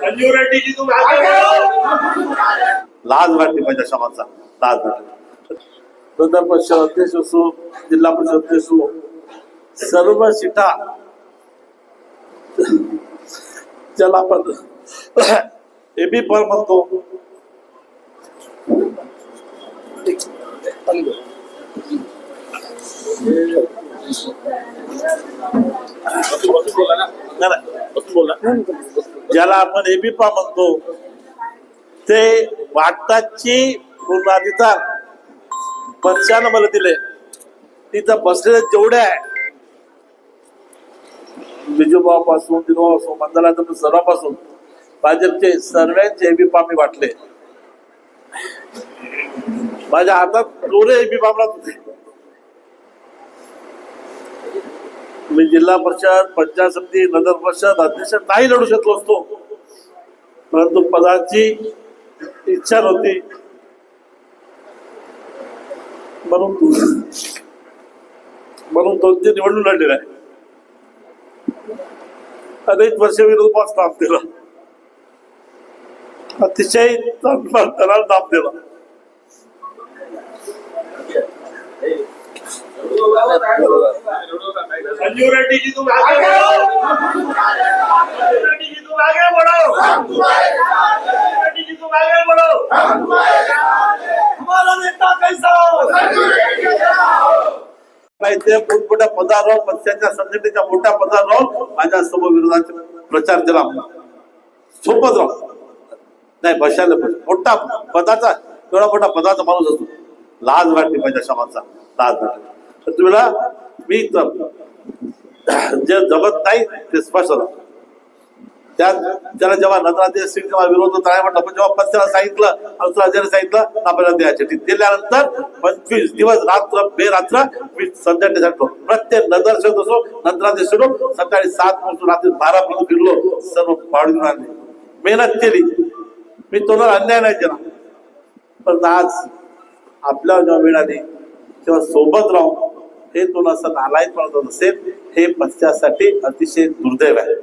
संजीव रेड्डी जी लाज वाटते माझ्या समाजाचा लाज वाटते. प्रधान परिषद अध्यक्ष असो जिल्हा परिषद अध्यक्ष सर्व सीटा ज्याला आपण एबी पर म्हणतो. Thank you नाही, बोला ज्याला आपण एबिपा म्हणतो ते वाटताची पूर्णाधिकार पक्षानं मला दिले. तिथं बसलेले जेवढे आहे. बिजूभाऊ पासून दिनोबा पासून सर्वापासून भाजपचे सर्वांचे एबिपा मी वाटले. माझ्या हातात दोरे एबीपा होते. मी जिल्हा परिषद पंचायत समिती नगर परिषद अध्यक्ष नाही लढू शकलो असतो. परंतु पदाची इच्छा नव्हती. म्हणून म्हणून दोन तीन निवडणूक लढलेला आहे अनेक वर्ष विरोधात ताप दिला. अतिशय चांगला करार दाब दिला. संजीव रेड्डी जी तुम आगे बढ़ो रेड्डी जी तुम आगे बढ़ो रेड्डी जी तुम आगे बढ़ो हमारा नेता कैसा हो मोठमोठ्या पदावर पक्षाच्या संघटनेच्या मोठ्या पदावर माझ्यासमोर विरोधात प्रचार केला सोबत राहून नाही बसायला पाहिजे मोठा पदाचा एवढा मोठा पदाचा माणूस असतो. लाज वाटते माझ्या समाजाचा लाज वाटते. तर मी जे जमत नाही ते स्पष्ट राहा त्या त्याला जेव्हा नगराध्यक्ष सिंग जेव्हा विरोध होत आहे म्हटलं पण जेव्हा पंचाला सांगितलं अवसराज्याने सांगितलं आपल्याला द्यायचे दिल्यानंतर पंचवीस दिवस रात्र बेरात्र मी संघटनेसाठी प्रत्येक नगरसेवक असो नगराध्यक्ष शिरो सकाळी सात पासून रात्री बारा पर्यंत फिरलो सर्व पाडून आणले मेहनत केली मी तोला अन्याय नाही केला पण आज आपल्याला जेव्हा मिळाली तेव्हा सोबत राहून हे दोन असं नालायकपणा दोन असेल हे पक्षासाठी अतिशय दुर्दैव आहे.